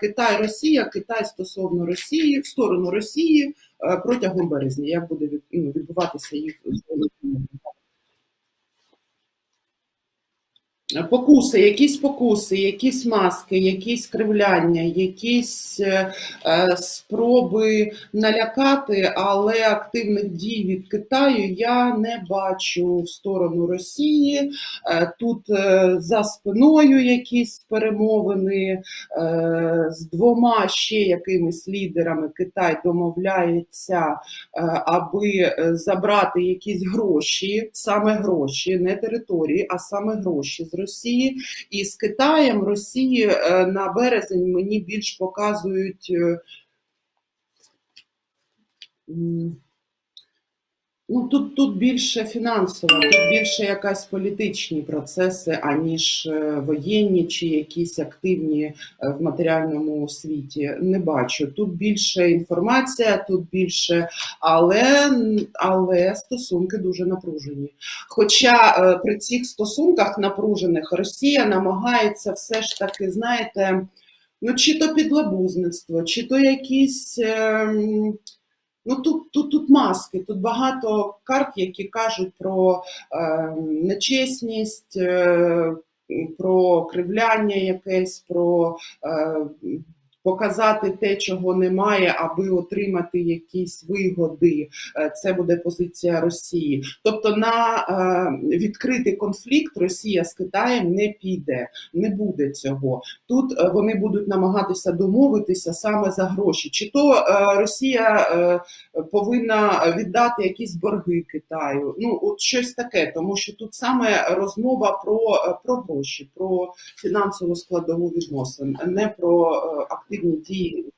Китай, Росія, Китай стосовно Росії, в сторону Росії е, протягом березня. Як буде ну, відбуватися їх Покуси, якісь покуси, якісь маски, якісь кривляння, якісь е, е, спроби налякати, але активних дій від Китаю я не бачу в сторону Росії. Е, Тут за спиною якісь перемовини з двома ще якимись лідерами Китай домовляється, аби забрати якісь гроші, саме гроші, не території, а саме гроші Росії. І з Китаєм Росії е, на березень мені більш показують. Ну, тут, тут більше фінансово, тут більше якась політичні процеси, аніж е, воєнні чи якісь активні е, в матеріальному світі. Не бачу. Тут більше інформація, тут більше, але, але стосунки дуже напружені. Хоча е, при цих стосунках напружених Росія намагається все ж таки, знаєте, ну чи то підлабузництво, чи то якісь. ем, Ну тут, тут, тут маски, тут багато карт, які кажуть про е, нечесність, е, про кривляння якесь, про е, показати те, чого немає, аби отримати якісь вигоди. Е, Це буде позиція Росії. Тобто на е, відкритий конфлікт Росія з Китаєм не піде, не буде цього. Тут е, вони будуть намагатися домовитися саме за гроші. Чи то Росія повинна віддати якісь борги Китаю. Ну, от щось таке, тому що тут саме розмова про, про гроші, про фінансову складову відносин, не про е, активні дії,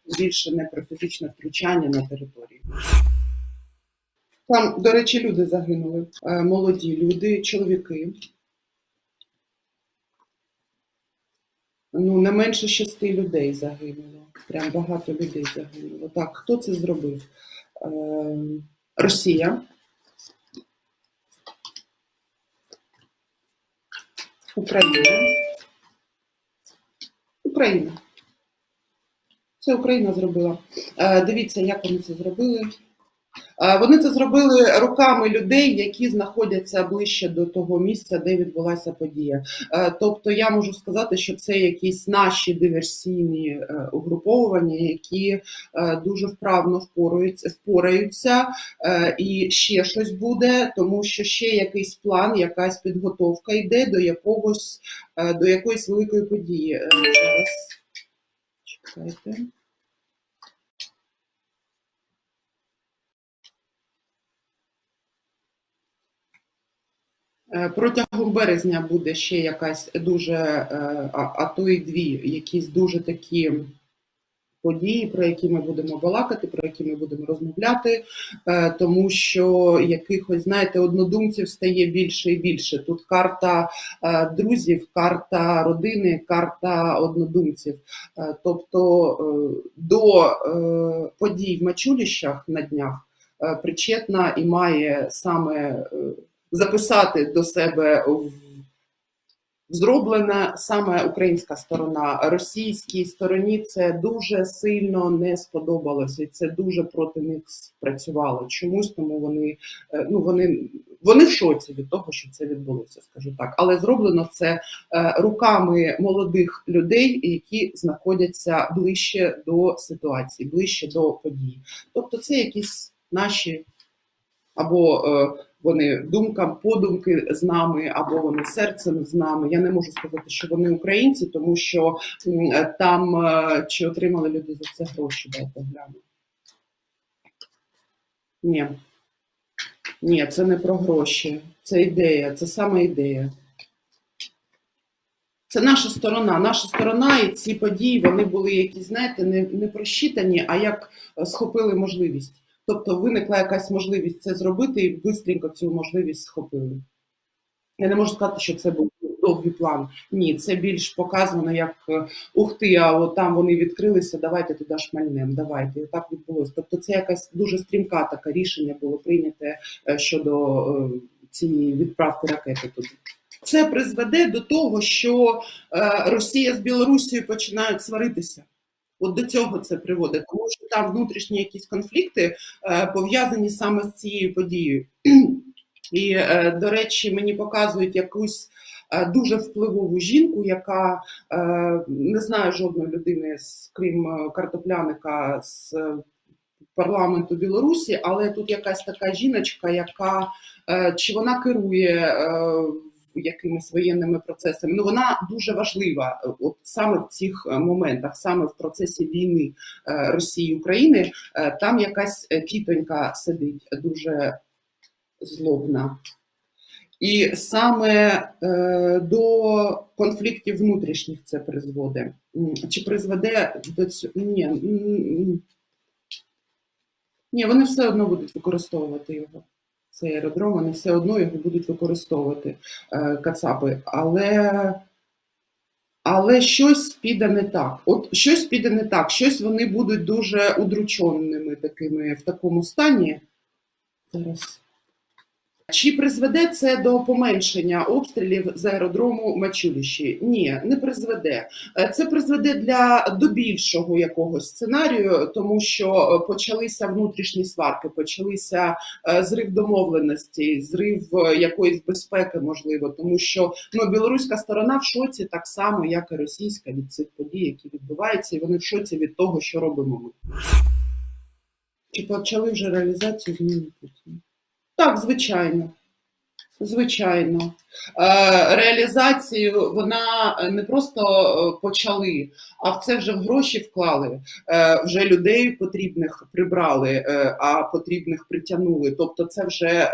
про фізичне втручання на території. Там, до речі, люди загинули, е, молоді люди, чоловіки. Ну, не менше шести людей загинуло. Прям багато людей загинуло. Так, хто це зробив? Е, Росія. Україна. Україна. Це Україна зробила. Е, Дивіться, як вони це зробили. Е, Вони це зробили руками людей, які знаходяться ближче до того місця, де відбулася подія. Е, Тобто я можу сказати, що це якісь наші диверсійні угруповування, які дуже вправно впораються, і ще щось буде, тому що ще якийсь план, якась підготовка йде до якогось до якоїсь великої події. Зараз чекайте. Протягом березня буде ще якась дуже, е, а, то й дві, якісь дуже такі події, про які ми будемо балакати, про які ми будемо розмовляти, е, тому що якихось, знаєте, однодумців стає більше і більше. Тут карта е, друзів, карта родини, карта однодумців. Е, Тобто е, до е, подій в Мачуліщах на днях е, причетна і має саме е, записати до себе в зроблена саме українська сторона. Російській стороні це дуже сильно не сподобалося, і це дуже проти них спрацювало. Чомусь тому вони е, ну вони. Вони в шоці від того, що це відбулося, скажу так. Але зроблено це е, руками молодих людей, які знаходяться ближче до ситуації, ближче до подій. Тобто, це якісь наші або е, вони думкам, подумки з нами, або вони серцем з нами. Я не можу сказати, що вони українці, тому що е, там е, чи отримали люди за це гроші, дайте гляну. Ні. Ні, це не про гроші, це ідея, це саме ідея. Це наша сторона. Наша сторона і ці події вони були якісь, знаєте, не, не просчитані, а як е, схопили можливість. Тобто виникла якась можливість це зробити, і швидко цю можливість схопили. Я не можу сказати, що це був довгий план. Ні, це більш показано як е, ух ти, а от там вони відкрилися, давайте туди шмальнем, давайте. І так відбулося. Тобто це якась дуже стрімка таке рішення було прийняте е, щодо е, цієї відправки ракети туди. Це призведе до того, що Росія з Білорусією починають сваритися. От до цього це приводить, тому що там внутрішні якісь конфлікти е, пов'язані саме з цією подією. І, е, до речі, мені показують якусь е, дуже впливову жінку, яка не знаю жодної людини, з- крім картопляника з парламенту Білорусі, але тут якась така жіночка, яка чи вона керує якимись воєнними процесами. Ну вона дуже важлива, е, от саме в цих е, моментах, саме в процесі війни е, Росії України. Там якась тітонька сидить дуже злобна. І саме до конфліктів внутрішніх це призводить. Чи призведе до цього? Ні, ні, вони все одно будуть використовувати його. Цей аеродром, вони все одно його будуть використовувати е, Кацапи. Але, але щось піде не так. От щось піде не так, щось вони будуть дуже удрученими такими в такому стані. Зараз. Чи призведе це до поменшення обстрілів з аеродрому Мачуліші? Ні, не призведе. Е, Це призведе для до більшого якогось сценарію, тому що е, почалися внутрішні сварки, почалися е, зрив домовленості, зрив якоїсь безпеки, можливо, тому що ну білоруська сторона в шоці так само, як і російська від цих подій, які відбуваються, і вони в шоці від того, що робимо ми. Чи почали вже реалізацію зміни Путіна? Так, звичайно. Звичайно. Е, Реалізацію вона не просто е, почали, а в це вже гроші вклали. Е, Вже людей потрібних прибрали, а потрібних притягнули. Тобто це вже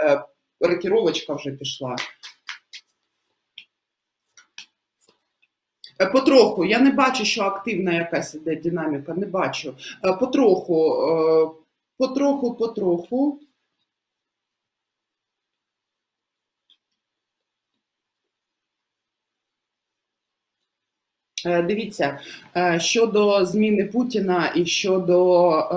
рокіровочка вже пішла. Потроху, я не бачу, що активна якась іде динаміка, не бачу. Потроху, потроху, потроху. Дивіться, е, щодо зміни Путіна і щодо е,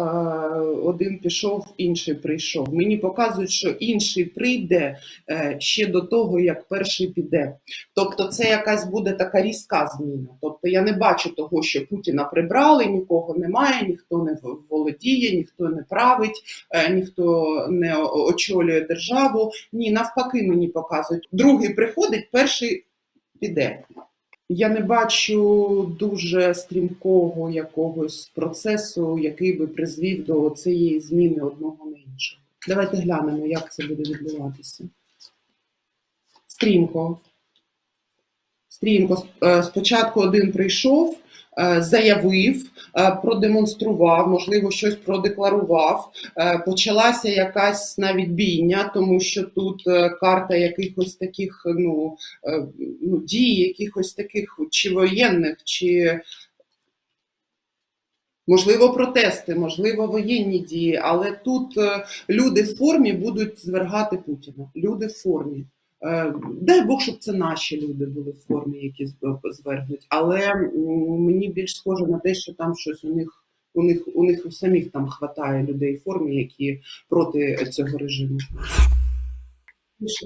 один пішов, інший прийшов. Мені показують, що інший прийде е, ще до того, як перший піде. Тобто, це якась буде така різка зміна. Тобто, я не бачу того, що Путіна прибрали, нікого немає, ніхто не володіє, ніхто не править, е, ніхто не очолює державу. Ні, навпаки, мені показують. Другий приходить, перший піде. Я не бачу дуже стрімкого якогось процесу, який би призвів до цієї зміни одного на іншого. Давайте глянемо, як це буде відбуватися. Стрімко. Стрімко. Е, Спочатку один прийшов, е, заявив, е, продемонстрував, можливо, щось продекларував. Почалася якась навіть бійня, тому що тут карта якихось таких ну, ну, дій, якихось таких чи воєнних, чи можливо протести, можливо, воєнні дії, але тут люди в формі будуть звергати Путіна. Люди в формі. Е, Дай Бог, щоб це наші люди були в формі, які зв- звергнуть. Але мені більш схоже на те, що там щось у них. У них у них у самих там хватає людей в формі, які проти цього режиму.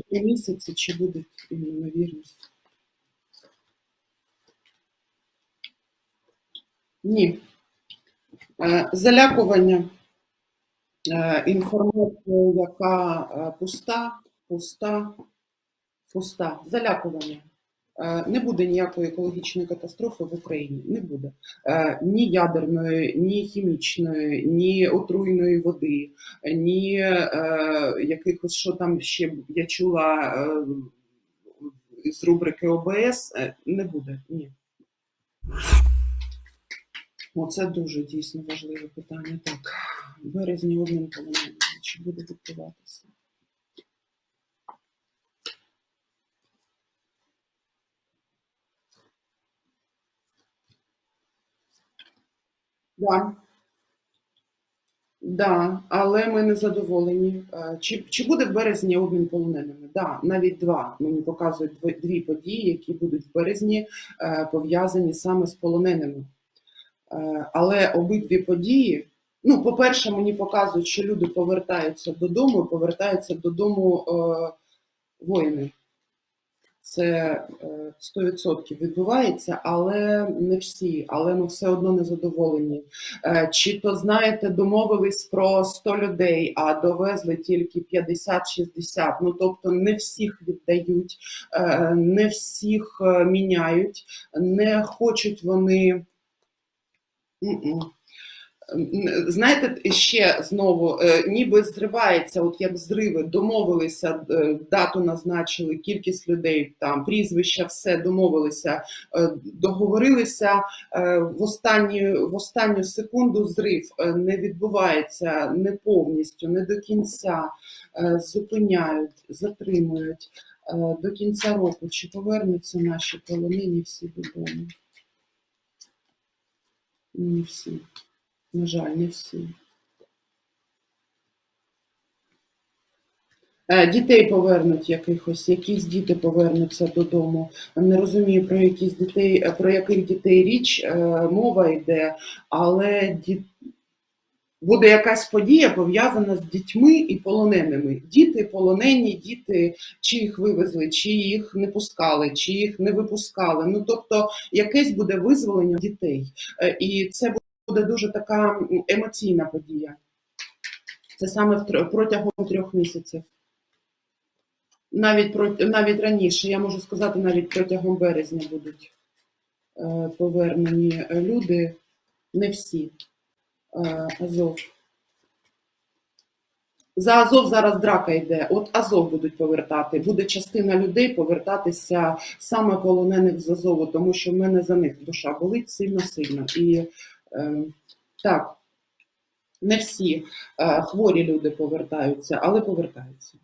Три місяці чи буде ймовірність? Ні. Е, Залякування. Е, Інформація, яка е, пуста, пуста, пуста. Залякування. Е, Не буде ніякої екологічної катастрофи в Україні. Не буде. Е, Ні ядерної, ні хімічної, ні отруйної води, ні е, якихось, що там ще я чула з рубрики ОБС. Не буде. Ні. Оце дуже дійсно важливе питання. Так, березні одним полоненим. Чи буде відбуватися? Да. Да, але ми не задоволені. Е, Чи, чи буде в березні обмін полоненими? Да, навіть два. Мені показують дві, події, які будуть в березні е, пов'язані саме з полоненими. Е, Але обидві події. Ну, по-перше, мені показують, що люди повертаються додому, повертаються додому воїни. Це е, 100% відбувається, але не всі, але ну все одно не задоволені. Е, Чи то знаєте, домовились про 100 людей, а довезли тільки 50-60. Ну тобто не всіх віддають, е, не всіх е, міняють, не хочуть вони. Знаєте, ще знову, е, ніби зривається, от як зриви, домовилися, е, дату назначили, кількість людей, там прізвища, все домовилися, е, договорилися в останню, в останню секунду зрив не відбувається не повністю, не до кінця, зупиняють, затримують. До кінця року чи повернуться наші полонені всі додому? Не всі. На жаль, не всі. Е, Дітей повернуть якихось, якісь діти повернуться додому. Не розумію про якісь дітей, е, про яких дітей річ е, мова йде, але ді... буде якась подія пов'язана з дітьми і полоненими. Діти полонені, діти, чи їх вивезли, чи їх не пускали, чи їх не випускали. Ну тобто якесь буде визволення дітей. І це буде дуже така емоційна подія. Це саме протягом трьох місяців. Навіть навіть раніше, я можу сказати, навіть протягом березня будуть е, повернені люди, не всі. Е, Азов. За Азов зараз драка йде. От Азов будуть повертати. Буде частина людей повертатися саме полонених з Азову, тому що в мене за них душа болить сильно-сильно. І е, так, не всі е, хворі люди повертаються, але повертаються.